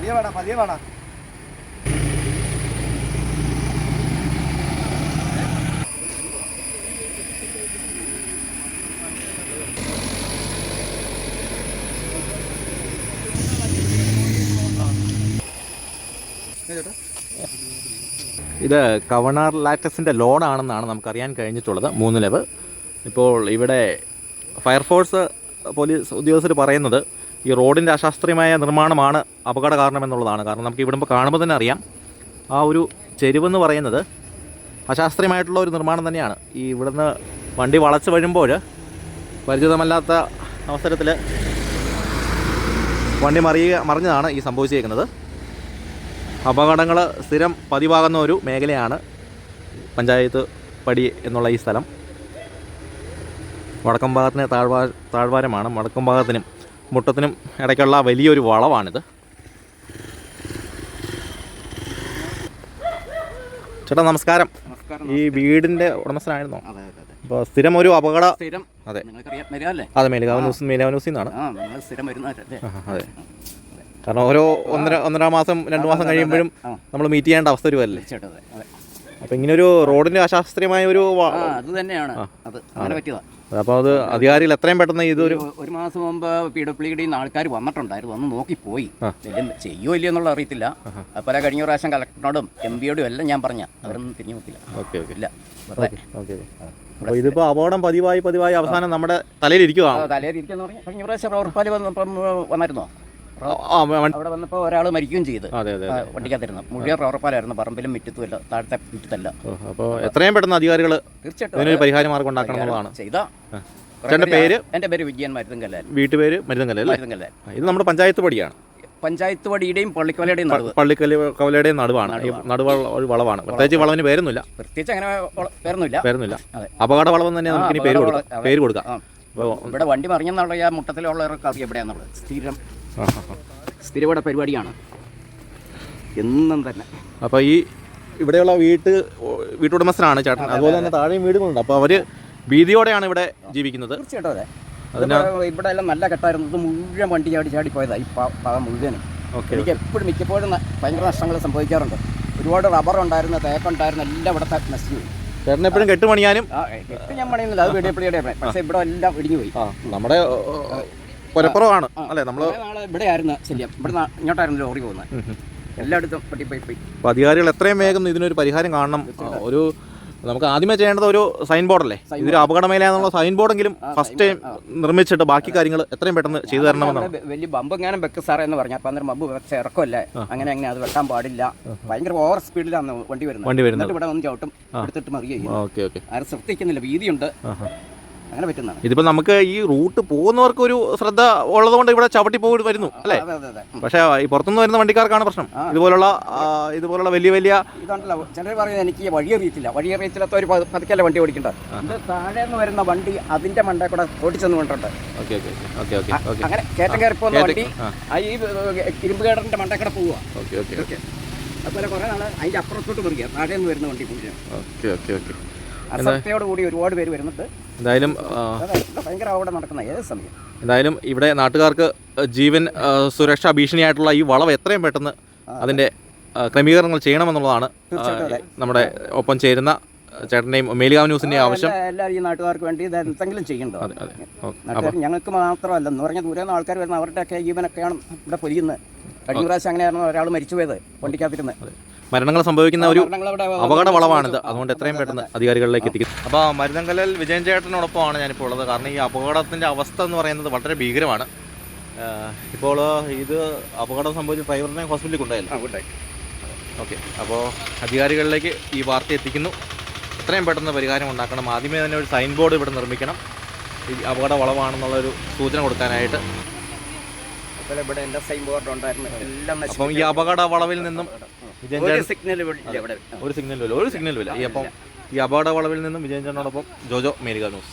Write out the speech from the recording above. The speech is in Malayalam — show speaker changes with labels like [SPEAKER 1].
[SPEAKER 1] പതിയെ വേണം പതിയെ വേണം
[SPEAKER 2] ഇത് കവണാർ ലാറ്റസിന്റെ ലോണാണെന്നാണ് നമുക്കറിയാൻ കഴിഞ്ഞിട്ടുള്ളത് മൂന്ന് ലെവ് ഇപ്പോൾ ഇവിടെ ഫയർഫോഴ്സ് പോലീസ് ഉദ്യോഗസ്ഥർ പറയുന്നത് ഈ റോഡിന്റെ അശാസ്ത്രീയമായ നിർമ്മാണമാണ് അപകട കാരണമെന്നുള്ളതാണ് കാരണം നമുക്ക് ഇവിടുമ്പോൾ കാണുമ്പോൾ തന്നെ അറിയാം. ആ ഒരു ചെരുവെന്ന് പറയുന്നത് അശാസ്ത്രീയമായിട്ടുള്ള ഒരു നിർമ്മാണം തന്നെയാണ്. ഈ ഇവിടുന്ന് വണ്ടി വളച്ച് വരുമ്പോൾ പരിചിതമല്ലാത്ത അവസരത്തിൽ വണ്ടി മറിയുക മറിഞ്ഞതാണ് ഈ സംഭവിച്ചിരിക്കുന്നത്. അപകടങ്ങൾ സ്ഥിരം പതിവാകുന്ന ഒരു മേഖലയാണ് പഞ്ചായത്ത് പടി എന്നുള്ള ഈ സ്ഥലം. വടക്കം ഭാഗത്തിന് താഴ്വാ താഴ്വാരമാണ്. വടക്കം ഭാഗത്തിനും മുട്ടത്തിനും ഇടയ്ക്കുള്ള വലിയൊരു വളവാണിത്. ചേട്ടാ നമസ്കാരം. ഈ വീടിന്റെ ഉടമസ്ഥനായിരുന്നോ. അപ്പോൾ സ്ഥിരം ഒരു അപകട
[SPEAKER 3] സ്ഥിരം.
[SPEAKER 2] അതെ. മേലുകാവ് ന്യൂസ് മേലുകാവ് ന്യൂസിൽ നിന്നാണ്. അതെ. കാരണം ഓരോ ഒന്നര ഒന്നര മാസം രണ്ട് മാസം കഴിയുമ്പോഴും നമ്മൾ മീറ്റ് ചെയ്യേണ്ട അവസ്ഥ വരുമല്ലേ അപ്പൊ ഇങ്ങനെ ഒരു റോഡിന്റെ അശാസ്ത്രീയമായ ഒരു
[SPEAKER 3] അത് തന്നെയാണ്. അത് അങ്ങനെ പറ്റിയതാ.
[SPEAKER 2] അപ്പോൾ അത് അധികാരികൾ എത്രയും പെട്ടെന്ന് ഇതൊരു
[SPEAKER 3] ഒരു ഒരു മാസം മുമ്പ് പി ഡബ്ല്യു ഡിന്ന് ആൾക്കാർ വന്നിട്ടുണ്ടായിരുന്നു. വന്ന് നോക്കിപ്പോയി. ചെയ്യോ ഇല്ലയോ എന്നുള്ള അറിയത്തില്ല. പല കഴിഞ്ഞ പ്രാവശ്യം കളക്ടറിനോടും എം പിയോടും എല്ലാം ഞാൻ പറഞ്ഞ അവരൊന്നും തിരിഞ്ഞു നോക്കില്ല
[SPEAKER 2] ഓക്കെ ഓക്കെ.
[SPEAKER 3] ഇല്ല.
[SPEAKER 2] ഓക്കെ അപ്പോൾ ഇതിപ്പോൾ അപകടം പതിവായി പതിവായി അവസാനം നമ്മുടെ തലയിൽ
[SPEAKER 3] ഇരിക്കുക തലയിൽ കഴിഞ്ഞ പ്രാവശ്യം റോർപ്പാൽ വന്നപ്പം വന്നായിരുന്നോ? അവിടെ വന്നപ്പോൾ ഒരാൾ മരിക്കുകയും ചെയ്ത്. വണ്ടിക്കകത്തിരുന്നു. മുഴുവൻ റോറപ്പാലായിരുന്നു പറമ്പിലും മുറ്റത്തും അല്ല താഴത്തെ മുറ്റത്തല്ല.
[SPEAKER 2] അപ്പോൾ എത്രയും പെട്ടെന്ന് അധികാരികൾ
[SPEAKER 3] തീർച്ചയായിട്ടും.
[SPEAKER 2] ഇതിനൊരു പരിഹാര മാർഗം ഉണ്ടാക്കണം
[SPEAKER 3] ചെയ്താ
[SPEAKER 2] ചേട്ടന്റെ പേര്?
[SPEAKER 3] എന്റെ പേര് വിജയൻ മരുതങ്കല്ലാൻ
[SPEAKER 2] വീട്ടുപേര് മരുന്നങ്കല്ലേ അല്ലേ?
[SPEAKER 3] മരുതങ്കല്ലാൻ
[SPEAKER 2] ഇത് നമ്മുടെ പഞ്ചായത്ത് പടിയാണ്.
[SPEAKER 3] പഞ്ചായത്ത് വടിയുടെയും പള്ളിക്കവലയുടെയും നടുവ്.
[SPEAKER 2] പള്ളിക്കൽ കവലയുടെയും നടുവാണ്. നടുവ വളവാണ്. പ്രത്യേകിച്ച് വളവിന് പേരൊന്നുമില്ല.
[SPEAKER 3] പ്രത്യേകിച്ച് അങ്ങനെ
[SPEAKER 2] പേരൊന്നുമില്ല.
[SPEAKER 3] പേരൊന്നുമില്ല.
[SPEAKER 2] അപകട വളവെന്ന് തന്നെ നമുക്ക് ഇനി പേര് കൊടുക്കാം. പേര് കൊടുക്കാം.
[SPEAKER 3] ഇവിടെ വണ്ടി മറിഞ്ഞെന്നുള്ള ആ മുട്ടത്തിലുള്ളവർക്ക് അറിയാം എവിടെയാന്നുള്ളത് സ്ഥിരം
[SPEAKER 2] ആ, ആ, ആ.
[SPEAKER 3] സ്ഥിരം ഇവിടെ പരിപാടിയാണ്. എന്നും തന്നെ.
[SPEAKER 2] അപ്പോൾ ഈ ഇവിടെയുള്ള വീട്ട് വീട്ടുടമസ്ഥനാണ് ചേട്ടൻ. അതുപോലെ തന്നെ താഴെയും വീടുകളുണ്ട്. അപ്പോൾ അവർ ഭീതിയോടെയാണ് ഇവിടെ ജീവിക്കുന്നത്.
[SPEAKER 3] തീർച്ചയായിട്ടും അതെ. ഇവിടെ എല്ലാം നല്ല കെട്ടായിരുന്നത് മുഴുവൻ വണ്ടി ചാടി ചാടി പോയതാ ഈ പ- ഭാഗം മുഴുവനും. എനിക്ക് എപ്പോഴും മിക്കപ്പോഴും ഭയങ്കര നഷ്ടങ്ങൾ സംഭവിക്കാറുണ്ട്. ഒരുപാട് റബ്ബർ ഉണ്ടായിരുന്നു തേക്കുണ്ടായിരുന്നു എല്ലാം ഇവിടെ നശിച്ചു
[SPEAKER 2] എപ്പോഴും കെട്ടുപണിയാനും
[SPEAKER 3] ആ എട്ട് ഞാൻ പണിയുന്നില്ല. അത് വെടിയപ്പള്ളിയുടെ പക്ഷേ ഇവിടെ എല്ലാം ഇടിഞ്ഞു പോയി.
[SPEAKER 2] നമ്മുടെ പുരപ്പുറമാണ് അല്ലേ നമ്മൾ
[SPEAKER 3] ഇവിടെ ആയിരുന്നു ശല്യം ഇവിടെ ഇങ്ങോട്ടായിരുന്നു ലോറി പോകുന്നത്. എല്ലായിടത്തും പട്ടിപ്പോയി പോയി പോയി.
[SPEAKER 2] അപ്പോൾ അധികാരികൾ എത്രയും വേഗം ഇതിനൊരു പരിഹാരം കാണണം. ഒരു നമുക്ക് ആദ്യമേ ചെയ്യേണ്ടത് ഒരു സൈൻ ബോർഡല്ലേ ഇതൊരു അപകടമേല എന്നുള്ള സൈൻ ബോർഡെങ്കിലും ഫസ്റ്റ് ടൈം നിർമ്മിച്ചിട്ട് ബാക്കി കാര്യങ്ങൾ എത്രയും പെട്ടെന്ന് ചെയ്തു തരണമെന്നാണ്.
[SPEAKER 3] വലിയ ബമ്പ് എങ്ങാനും വെക്ക് സാറേ എന്ന് പറഞ്ഞു. അപ്പൊ അന്നേരം ബമ്പ് വെച്ച ഇറക്കമല്ലേ അങ്ങനെ അങ്ങനെ അത് വെക്കാൻ പാടില്ല. ഭയങ്കര ഓവർ സ്പീഡിലാണ് വണ്ടി വരുന്നത്.
[SPEAKER 2] വണ്ടി വരുന്നത്.
[SPEAKER 3] ഇവിടെ വന്ന് ചവിട്ടും എടുത്തിട്ട് മറിയും
[SPEAKER 2] ഓക്കെ ഓക്കെ.
[SPEAKER 3] ആരും ശ്രദ്ധിക്കുന്നില്ല. വീതിയുണ്ട് അങ്ങനെ പറ്റുന്നതാണ്.
[SPEAKER 2] ഇതിപ്പോൾ നമുക്ക് ഈ റൂട്ട് പോകുന്നവർക്ക് ഒരു ശ്രദ്ധ ഉള്ളതുകൊണ്ട് ഇവിടെ ചവിട്ടി പോയി വരുന്നു അല്ലേ? പക്ഷേ ഈ പുറത്തുനിന്ന് വരുന്ന വണ്ടിക്കാർക്കാണ് പ്രശ്നം. ഇതുപോലുള്ള ഇതുപോലുള്ള വലിയ വലിയ
[SPEAKER 3] ഇതുണ്ടല്ലോ ചിലർ പറയുന്നത് എനിക്ക് വഴി അറിയത്തില്ല. വഴി അറിയത്തില്ലാത്ത ഒരു പ- വണ്ടി ഓടിക്കേണ്ടത് ഇത് താഴെ നിന്ന് വരുന്ന വണ്ടി അതിന്റെ മണ്ടേ കൂടെ ഓടിച്ചെന്ന് കൊണ്ടുണ്ട്
[SPEAKER 2] okay okay okay okay okay.
[SPEAKER 3] അങ്ങനെ കയറ്റം കയറി പോകുന്ന വണ്ടി ഈ ഇരുമ്പ് കേടറിന്റെ മണ്ടേ കൂടെ പോവുക. അതുപോലെ കുറെ നാൾ അതിന്റെ അപ്പുറത്തോട്ട് പറയുക താഴെ നിന്ന് വരുന്ന വണ്ടി പോവുക
[SPEAKER 2] ഓക്കെ ഓക്കെ ഓക്കെ.
[SPEAKER 3] കൂടി ഒരുപാട് പേര് വരുന്നുണ്ട്.
[SPEAKER 2] എന്തായാലും
[SPEAKER 3] ഭയങ്കര നടക്കുന്ന ഏത് സമയം?
[SPEAKER 2] എന്തായാലും ഇവിടെ നാട്ടുകാർക്ക് ജീവൻ സുരക്ഷാ ഭീഷണിയായിട്ടുള്ള ഈ വളവ് എത്രയും പെട്ടെന്ന് അതിന്റെ ക്രമീകരണങ്ങൾ ചെയ്യണമെന്നുള്ളതാണ് നമ്മുടെ ഒപ്പം ചേരുന്ന ചേട്ടന്റെയും മേലുകാവ് ന്യൂസിന്റെയും ആവശ്യം.
[SPEAKER 3] എല്ലാ- എല്ലാവരും ഈ നാട്ടുകാർക്ക് വേണ്ടി ഇത് എന്തെങ്കിലും ചെയ്യണ്ടോ
[SPEAKER 2] അതെ അതെ.
[SPEAKER 3] നാട്ടുകാർ ഞങ്ങൾക്ക് മാത്രമല്ല എന്ന് പറഞ്ഞാൽ ദൂരെ നിന്ന് ആൾക്കാർ വരുന്ന അവരുടെയൊക്കെ ജീവനൊക്കെയാണ് ഇവിടെ പൊലിയുന്നത്. കഴിഞ്ഞ പ്രാവശ്യം അങ്ങനെയായിരുന്നു ഒരാൾ മരിച്ചു പോയത് വണ്ടിക്കകത്തിരുന്ന്.
[SPEAKER 2] മരണങ്ങൾ സംഭവിക്കുന്ന ഒരു അപകട വളവാണിത് അതുകൊണ്ട് എത്രയും പെട്ടെന്ന് അധികാരികളിലേക്ക് എത്തിക്കും. അപ്പോൾ മരുതങ്കലിൽ വിജയൻ ചേട്ടനോടൊപ്പമാണ് ഞാനിപ്പോൾ ഉള്ളത്. കാരണം ഈ അപകടത്തിന്റെ അവസ്ഥ എന്ന് പറയുന്നത് വളരെ ഭീകരമാണ്. ഇപ്പോൾ ഇത് അപകടം സംഭവിച്ച ഡ്രൈവറിനെ ഹോസ്പിറ്റലിൽ കൊണ്ടുപോയല്ലോ? ഓക്കെ. അപ്പോൾ അധികാരികളിലേക്ക് ഈ വാർത്ത എത്തിക്കുന്നു. എത്രയും പെട്ടെന്ന് പരിഹാരം ഉണ്ടാക്കണം. ആദ്യമേ തന്നെ ഒരു സൈൻ ബോർഡ് ഇവിടെ നിർമ്മിക്കണം. ഈ അപകട വളവാണെന്നുള്ളൊരു സൂചന കൊടുക്കാനായിട്ട്.
[SPEAKER 3] അപ്പോൾ ഇവിടെ എല്ലാ സൈൻ ബോർഡ് ഉണ്ടായിരുന്നു. എല്ലാം.
[SPEAKER 2] അപ്പം ഈ അപകട വളവിൽ നിന്നും
[SPEAKER 3] ഒരു സിഗ്നൽ
[SPEAKER 2] ഒരു സിഗ്നൽ ഇല്ല ഒരു സിഗ്നൽ ഇല്ല. ഈ അപ്പം ഈ അപകട വളവിൽ നിന്നും വിജയൻ ചേട്ടനോടൊപ്പം ജോജോ മേരിക ന്യൂസ്.